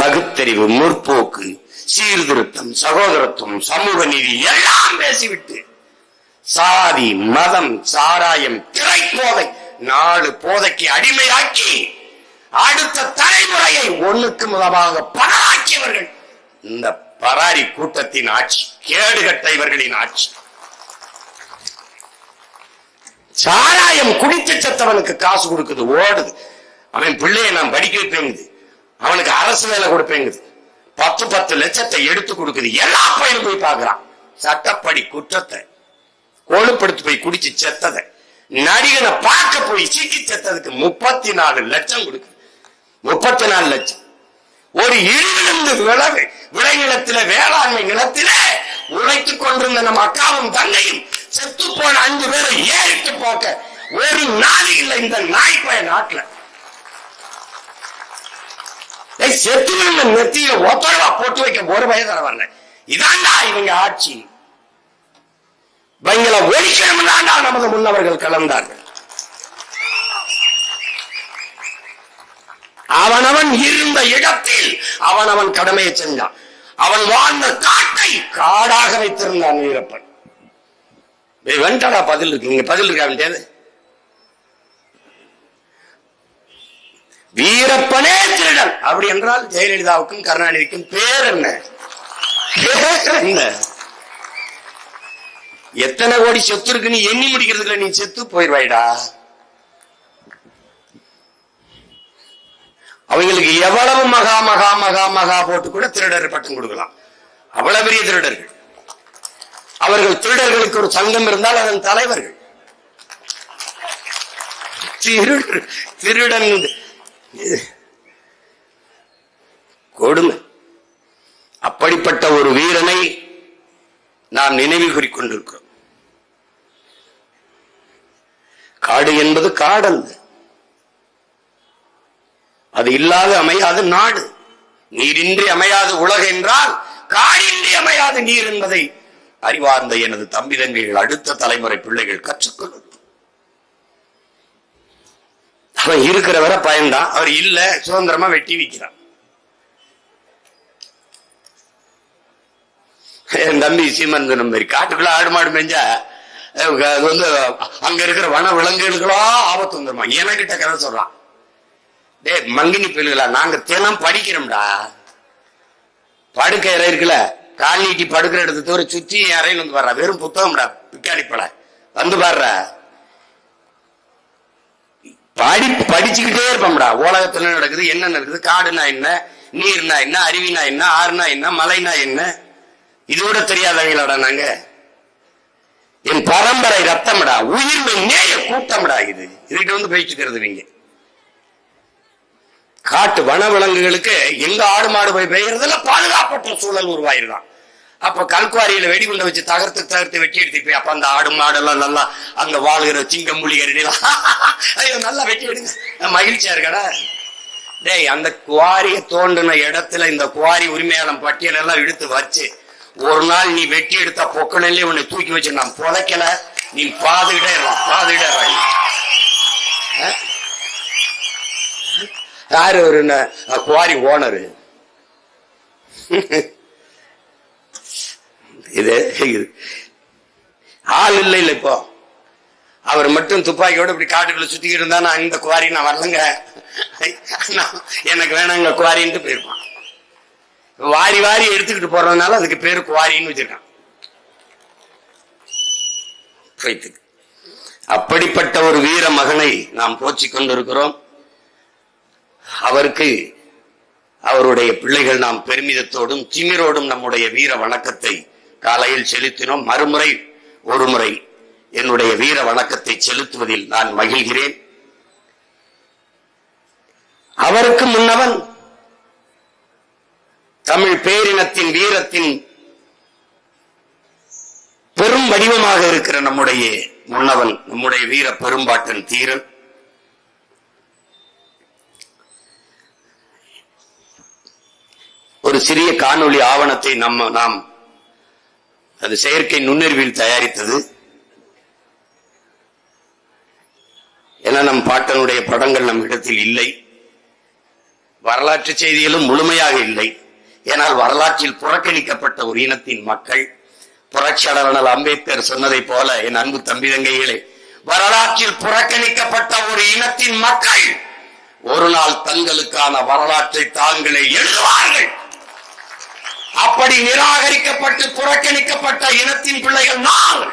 பகுத்தறிவு முற்போக்கு சீர்திருத்தம் சகோதரத்துவம் சமூக நீதி எல்லாம் பேசிவிட்டு சாதி மதம் சாராயம் திரைப்போதை நாலு போதைக்கு அடிமையாக்கி அடுத்த தலைமுறையை ஒண்ணுக்கு முதலாக பராக்கியவர்கள் இந்த பராரி கூட்டத்தின் ஆட்சி கேடுகட்ட இவர்களின் ஆட்சி. சாராயம் குடித்து செத்தவனுக்கு காசு கொடுக்குது ஓடுது. அவன் பிள்ளையை நான் படிக்க வைப்பேங்குது அவனுக்கு அரசு வேலை கொடுப்பேங்குது. பத்து பத்து லட்சத்தை எடுத்து கொடுக்குது. எல்லா பையனும் போய் பார்க்கறான். சட்டப்படி குற்றத்தை கொழுப்படுத்து போய் குடிச்சு செத்ததை. நடிகனை பார்க்க போய் சிக்கி செத்ததுக்கு முப்பத்தி நாலு லட்சம் கொடுக்குது. முப்பத்தி நாலு லட்சம். ஒரு இருந்து விளவு விளைநிலத்தில வேளாண்மை நிலத்தில உழைத்துக் கொண்டிருந்த நம்ம அக்காவும் தங்கையும் செத்து போன அஞ்சு பேரை ஏறிட்டு போக்க ஒரு நாள் இல்லை இந்த நாய்ப்பய நாட்டுல. ஏய், செத்து நெத்தியில ஒத்தரவா போட்டு வைக்க ஒரு வயது வரல. இதாண்டா இவங்க ஆட்சி. பயங்கர ஒழிக்கணும் தாண்டா நமது முன்னவர்கள் கலந்தார்கள். அவனவன் இருந்த இடத்தில் அவனவன் கடமையை செஞ்சான். அவன் வாழ்ந்த காட்டை காடாக வைத்திருந்தான் வீரப்பன். டேய், பதில் இருக்கு. இங்க பதில் இருக்கா வேண்டியது வீரப்பனே திருடன். அப்படி என்றால் ஜெயலலிதாவுக்கும் கருணாநிதிக்கும் பேர் என்ன? பேர் என்ன? எத்தனை கோடி சொத்து இருக்குன்னு எண்ணி முடிக்கிறதுல நீ செத்து போயிருவாய்டா அவங்களுக்கு எவ்வளவு மகா மகா மகா மகா போட்டு கூட திருடர் பட்டம் கொடுக்கலாம். அவ்வளவு பெரிய திருடர்கள். அவர்கள் திருடர்களுக்கு ஒரு சங்கம் இருந்தால் அதன் தலைவர்கள். திருடர் திருடன். கொடுமை அப்படிப்பட்ட ஒரு வீரனை நாம் நினைவு கூறிக்கொண்டிருக்கிறோம் காடு என்பது காடல்ல அது இல்லாத அமையாத நாடு. நீரின்றி அமையாத உலக என்றால் காடின்றி அமையாத நீர் என்பதை அறிவார்ந்த எனது தம்பி தங்கைகள் அடுத்த தலைமுறை பிள்ளைகள் கற்றுக்கொள்ளும் அவன் இருக்கிறவரை பயந்தான். பயன்தான் அவர் இல்ல சுதந்திரமா வெட்டி விக்கிறான். என் தம்பி சீமந்தனம் மாதிரி காட்டுக்குள்ள ஆடு மாடு மேஞ்சா அது வந்து அங்க இருக்கிற வன விலங்குகளுக்கெல்லாம் ஆபத்து வந்துருமா? எனக்கிட்ட கதை சொல்றான். டே மங்கினி பிள்ளைகளா நாங்க தினம் படிக்கிறோம்டா. படுக்கை அறை இருக்குல்ல கால் நீட்டி படுக்கிற இடத்த தவிர சுற்றி அறையில் வந்து வர்றா. வெறும் புத்தகம்டா பிக்காளி பழ வந்து பாடுற. படி படிச்சுக்கிட்டே இருப்போம்டா. உலகத்துல என்ன நடக்குது? என்ன நடக்குது? காடுனா என்ன? நீர்னா என்ன? அருவினா என்ன? ஆறுனா என்ன? மலைனா என்ன? இதோட தெரியாதவங்களோட நாங்க. என் பரம்பரை ரத்தம்டா. உயிர்மை நேய கூட்டம்டா இது. இதுகிட்ட வந்து பேச்சுக்கிறது நீங்க காட்டு வனவிலங்குகளுக்கு எங்க ஆடு மாடு போய் பெய்யறதுல பாதுகாப்பற்ற சூழல் உருவாயிருதான். அப்ப கல்குவாரியில வெடிகுண்டை வச்சு தகர்த்து தகர்த்து வெட்டி எடுத்து போய் அப்ப அந்த ஆடு மாடெல்லாம் நல்லா அங்க வாழ்கிற சிங்கம் புலிகரடிலாம் ஐயோ நல்லா வெட்டி எடுங்க. மகிழ்ச்சியா இருக்கடா? டேய் அந்த குவாரியை தோண்டின இடத்துல இந்த குவாரி உரிமையாளம் பட்டியல் எல்லாம் எடுத்து வச்சு ஒரு நாள் நீ வெட்டி எடுத்த பொக்கணிலே உன்னை தூக்கி வச்சு நான் புதைக்கல நீ பாதுகிட்டே பாதுகிட்டே இருக்கலாம் யாரு ஒரு குவாரி ஓனரு. இது இது. ஆள் இல்லை இல்லை இப்போ. அவர் மட்டும் துப்பாக்கியோட இப்படி காட்டுக்குள்ள சுத்திக்கிட்டு இருந்தா நான் இந்த குவாரி நான் வரலங்க. நான் எனக்கு வேணாங்க குவாரின்ட்டு போயிருப்பான். வாரி வாரி எடுத்துக்கிட்டு போறதுனால அதுக்கு பேரு குவாரின்னு வச்சிருக்கான். அப்படிப்பட்ட ஒரு வீர மகனை நாம் போற்றிக் கொண்டிருக்கிறோம். அவருக்கு அவருடைய பிள்ளைகள் நாம் பெருமிதத்தோடும் திமிரோடும் நம்முடைய வீர வணக்கத்தை காலையில் செலுத்தினோம் மறுமுறை ஒரு முறை என்னுடைய வீர வணக்கத்தை செலுத்துவதில் நான் மகிழ்கிறேன். அவருக்கு முன்னவன் தமிழ் பேரினத்தின் வீரத்தின் பெரும் வடிவமாக இருக்கிற நம்முடைய முன்னவன் நம்முடைய வீர பெரும்பாட்டன் தீரன். ஒரு சிறிய காணொளி ஆவணத்தை நம்ம நாம் அது செயற்கை நுண்ணறிவில் தயாரித்தது. ஏன்னா நம் பாட்டனுடைய படங்கள் நம் இடத்தில் இல்லை. வரலாற்று செய்திகளும் முழுமையாக இல்லை. ஏனால் வரலாற்றில் புறக்கணிக்கப்பட்ட ஒரு இனத்தின் மக்கள் புரட்சியாளர் அம்பேத்கர் சொன்னதை போல என் அன்பு தம்பி தங்கைகளே வரலாற்றில் புறக்கணிக்கப்பட்ட ஒரு இனத்தின் மக்கள் ஒரு நாள் தங்களுக்கான வரலாற்றை தாங்களே எழுதுவார்கள். அப்படி நிராகரிக்கப்பட்டு புறக்கணிக்கப்பட்ட இனத்தின் பிள்ளைகள் நாங்கள்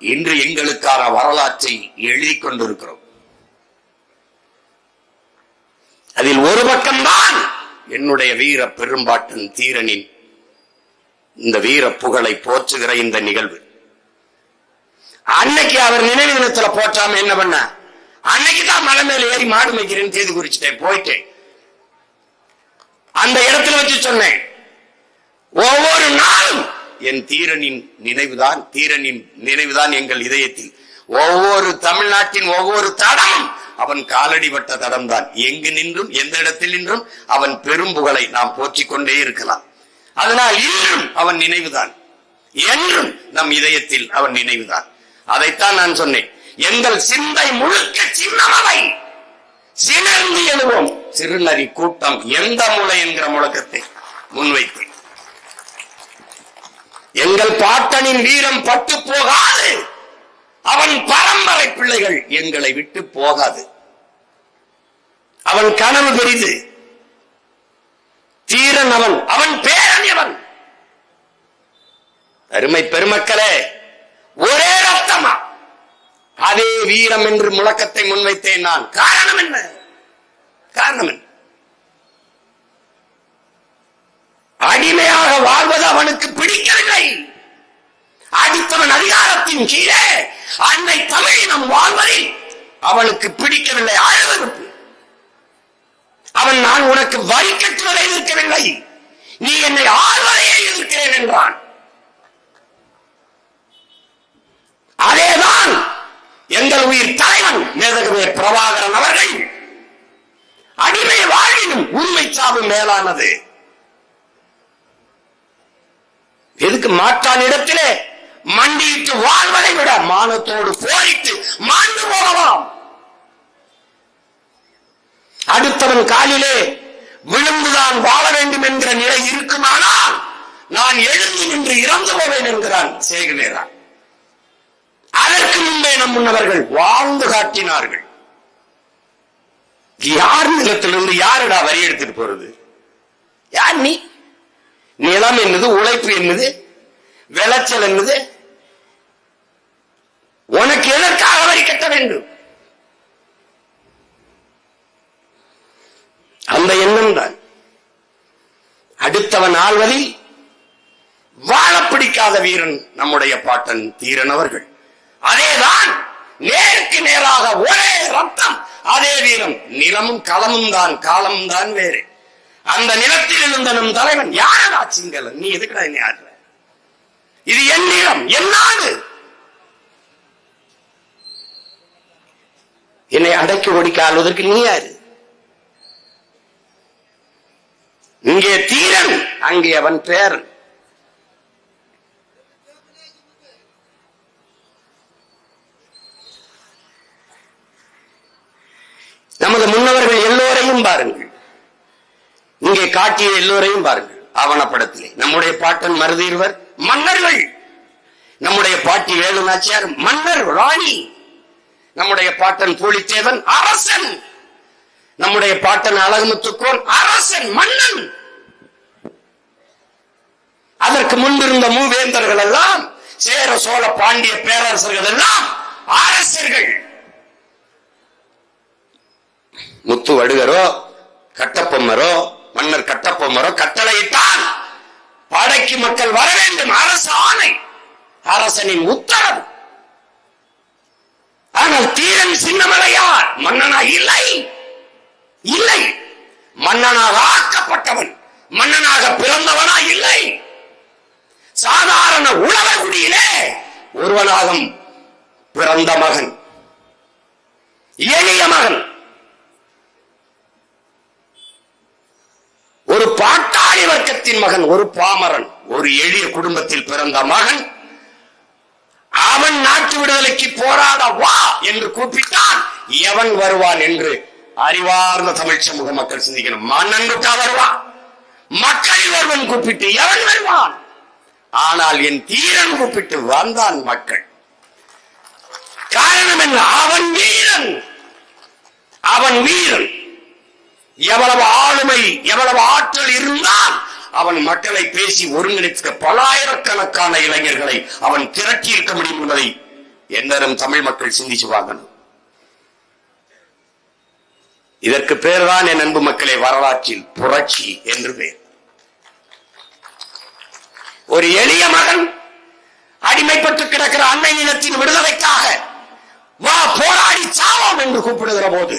இன்று எங்களுக்கான வரலாற்றை எழுதி கொண்டிருக்கிறோம். அதில் ஒரு பக்கம்தான் என்னுடைய வீர பெரும்பாட்டன் தீரனின் இந்த வீர புகழை போற்றுகிற இந்த நிகழ்வு. அன்னைக்கு அவர் நினைவு தினத்துல போற்றாம என்ன பண்ண? அன்னைக்கு தான் மலை மேல ஏறி மாடு மேய்க்கிறேன்னு தேதி குறிச்சிட்டேன் போயிட்டேன். அந்த இடத்துல வச்சு சொன்னேன் என் தீரனின் நினைவுதான் தீரனின் நினைவுதான் எங்கள் இதயத்தில். ஒவ்வொரு தமிழ்நாட்டின் ஒவ்வொரு தடமும் அவன் காலடிபட்ட தடம் தான் எங்கு நின்றும் எந்த இடத்தில் நின்றும் அவன் பெரும் புகழை நாம் போற்றிக் கொண்டே இருக்கலாம். அதனால் இன்றும் அவன் நினைவுதான். என்றும் நம் இதயத்தில் அவன் நினைவுதான். அதைத்தான் நான் சொன்னேன். எங்கள் சிந்தை முழுக்க சின்னமலை. சினர்ந்து எழுவோம். சிறுநரி கூட்டம் எந்த மூளை என்கிற முழக்கத்தை முன்வைத்தேன். எங்கள் பாட்டனின் வீரம் பட்டு போகாது. அவன் பரம்பரை பிள்ளைகள் எங்களை விட்டு போகாது. அவன் கனவு பெரிது. தீரன் அவன் அவன் பேரன் அவன் அருமை பெருமக்களே ஒரே ரத்தமா? அதே வீரம் என்று முழக்கத்தை முன்வைத்தேன் நான். காரணம் என்ன? காரணம் என்ன? அடிமையாக வாழ்வது அவனுக்கு பிடிக்கவில்லை. அடித்தவன் அதிகாரத்தின் கீழே அன்னை தமிழினம் வாழ்வதில் அவனுக்கு பிடிக்கவில்லை அழுவறுப்பு அவன் நான் உனக்கு வரி கட்டுவதை எதிர்க்கவில்லை. நீ என்னை ஆழ்வதையே எதிர்க்கிறேன் என்றான். அதேதான் எங்கள் உயிர் தலைவன் மேதகவே பிரபாகரன் அவர்கள். அடிமை வாழ்வினும் உண்மை சாவு மேலானது. எதுக்கு மாற்றான் இடத்திலே? மண்டியிட்டு வாழ்வதை விட மானத்தோடு போரிட்டு மாண்டு போகலாம். அடுத்தவன் காலிலே விழுந்துதான் வாழ வேண்டும் என்கிற நிலை இருக்குமானால் நான் எழுந்து நின்று இறந்து போவேன் என்கிறான் சேகவேரான் அதற்கு முன்பே நம் முன்னவர்கள் வாழ்ந்து காட்டினார்கள். யார் நிலத்திலிருந்து யாருடா வரி எடுத்துட்டு போறது? யார் நீ? நிலம் என்னது உழைப்பு என்னது விளைச்சல் என்னது? உனக்கு எதற்காக வரி கட்ட வேண்டும்? அந்த எண்ணம் தான். அடுத்தவன் ஆள்வதில் வாழ பிடிக்காத வீரன் நம்முடைய பாட்டன் தீரன் அவர்கள். அதேதான் நேருக்கு நேராக ஒரே ரத்தம் அதே வீரம். நிலமும் களமும் தான் காலமும் தான் வேறு. அந்த நிலத்தில் இருந்த நம் தலைவன் யாரடா சிங்களன் நீ எதுக்கடா என்ன ஆடுற? இது என் நிலம் என் நாடு. என்னை அடக்கி ஒடிக்க ஆள்வதற்கு நீ யாரு? இங்கே தீரன் அங்கே அவன் பேரன். நமது முன்னவர்கள் எல்லோரையும் பாருங்கள். இங்கே காட்டிய எல்லோரையும் பாருங்கள். ஆவணப்படத்திலே. நம்முடைய பாட்டன் மருதீர்வர் மன்னர்கள். நம்முடைய பாட்டி வேலு நாச்சியார் மன்னர் ராணி. நம்முடைய பாட்டன் பூலித்தேவன் அரசன். நம்முடைய பாட்டன் அழகுமுத்துக்கோன் அரசன் மன்னன். அதற்கு முன்பிருந்த மூவேந்தர்கள் எல்லாம் சேர சோழ பாண்டிய பேரரசர்கள் எல்லாம் அரசர்கள். முத்து வடுகரோ கட்டப்பொம்மரோ மன்னர் கட்டப்பொம்மரோ கட்டளையிட்டால் பாடைக்கு மக்கள் வர வேண்டும். அரசு ஆணை அரசனின் உத்தரவு. ஆனால் தீரன் சின்னமலையார் மன்னனா இல்லை. இல்லை. மன்னனாக ஆக்கப்பட்டவன் மன்னனாக பிறந்தவனா இல்லை. சாதாரண உழவகுடியிலே ஒருவனாகும் பிறந்த மகன். எளிய மகன் ஒரு பாட்டாளி வர்க்கத்தின் மகன் ஒரு பாமரன் ஒரு எளிய குடும்பத்தில் பிறந்த மகன் அவன் நாட்டு விடுதலைக்கு போராட வா என்று கூப்பிட்டான். எவன் வருவான் என்று அறிவார்ந்த தமிழ் சமூக மக்கள் சிந்திக்கணும். மன்னன் வருவான். மக்களில் ஒருவன் கூப்பிட்டு எவன் வருவான்? ஆனால் என் தீரன் கூப்பிட்டு வந்தான் மக்கள். காரணம் என்ன? அவன் வீரன். அவன் வீரன். எவ்வளவு ஆளுமை எவ்வளவு ஆற்றல் இருந்தால் அவன் மக்களை பேசி ஒருங்கிணைத்த பலாயிரக்கணக்கான இளைஞர்களை அவன் திரட்டி இருக்க முடியும் என்பதை எந்நேரம் தமிழ் மக்கள் சிந்திச்சு பார்க்கணும் இதற்கு பேர்தான் என் அன்பு மக்களே வரலாற்றில் புரட்சி என்று பேர் ஒரு எளிய மகன் அடிமைப்பட்டு கிடக்கிற அன்னை நிலத்தின் விடுதலைக்காக வா போராடி சாவோம் என்று கூப்பிடுகிற போது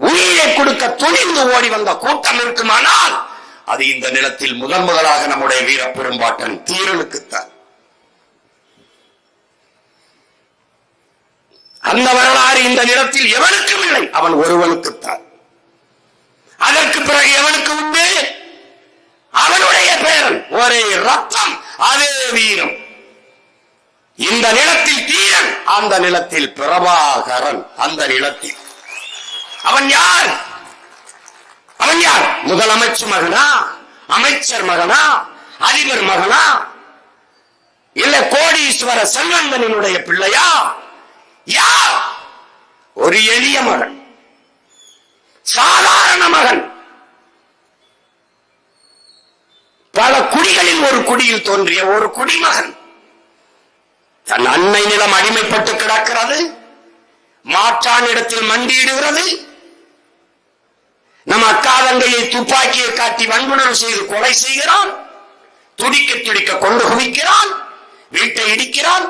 உயிரை கொடுக்க துணிந்து ஓடி வந்த கூட்டம் இருக்குமானால் அது இந்த நிலத்தில் முதன் முதலாக நம்முடைய வீர பெரும்பாட்டன் தீரனுக்குத்தான். அந்த வரலாறு இந்த நிலத்தில் எவனுக்கும் இல்லை அவன் ஒருவனுக்குத்தான். அதற்கு பிறகு எவனுக்கு உண்டு? அவனுடைய பேரன் ஒரே ரத்தம் அதே வீரம். இந்த நிலத்தில் தீரன் அந்த நிலத்தில் பிரபாகரன் அந்த நிலத்தில் அவன் யார்? அவன் யார்? முதலமைச்சர் மகனா? அமைச்சர் மகனா? அதிபர் மகனா? இல்ல கோடீஸ்வர செல்வந்தனினுடைய பிள்ளையா? யார்? ஒரு எளிய மகன். சாதாரண மகன். பல குடிகளில் ஒரு குடியில் தோன்றிய ஒரு குடிமகன். தன் அன்னை நிலம் அடிமைப்பட்டு கிடக்கிறது. மாற்றானிடத்தில் மண்டியிடுகிறது. நம் அக்காதங்கையை துப்பாக்கியை காட்டி வன்புணர்வு செய்து கொலை செய்கிறான். துடிக்க துடிக்க கொண்டு குவிக்கிறான். வீட்டை இடிக்கிறான்.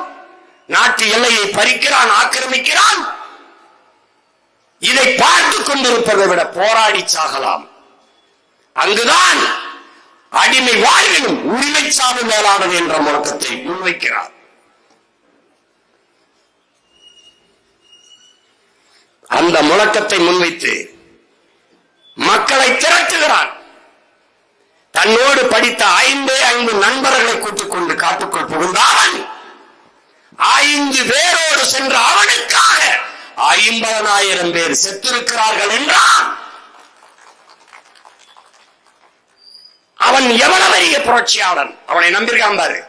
நாட்டு எல்லையை பறிக்கிறான் ஆக்கிரமிக்கிறான். இதை பார்த்து கொண்டிருப்பதை விட போராடி சாகலாம். அங்குதான் அடிமை வாழ்விலும் உரிமை சாவு மேலானது என்ற முழக்கத்தை முன்வைக்கிறார். அந்த முழக்கத்தை முன்வைத்து மக்களை திரட்டுகிறான். தன்னோடு படித்த ஐந்தே ஐந்து நண்பர்களை கூட்டிக் கொண்டு காட்டுக்குள் புகுந்தான். ஐந்து பேரோடு சென்ற அவனுக்காக ஐம்பதனாயிரம் பேர் செத்திருக்கிறார்கள் என்றான். அவன் எவ்வளவு பெரிய புரட்சியாளன்? அவனை நம்பியிருக்கான் பாரு.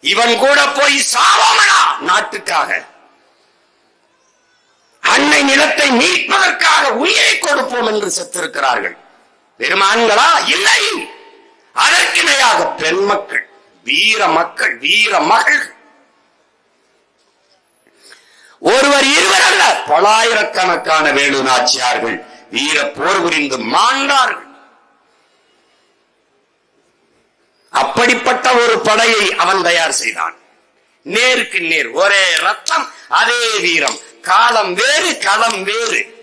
இவன் கூட போய் சாவாமடா நாட்டுக்காக. அன்னை நிலத்தை மீட்பதற்காக உயிரை கொடுப்போம் என்று செத்திருக்கிறார்கள். பெருமான்களா இல்லை. அதற்கிணையாக பெண் மக்கள் வீர மக்கள் வீர மகள். ஒருவர் இருவர் அல்ல பலாயிரக்கணக்கான வேலு நாச்சியார்கள் வீர போர் புரிந்து மாண்டார்கள். அப்படிப்பட்ட ஒரு படையை அவன் தயார் செய்தான். நேருக்கு நேர் ஒரே ரத்தம் அதே வீரம். காலம் வேறு களம் வேறு.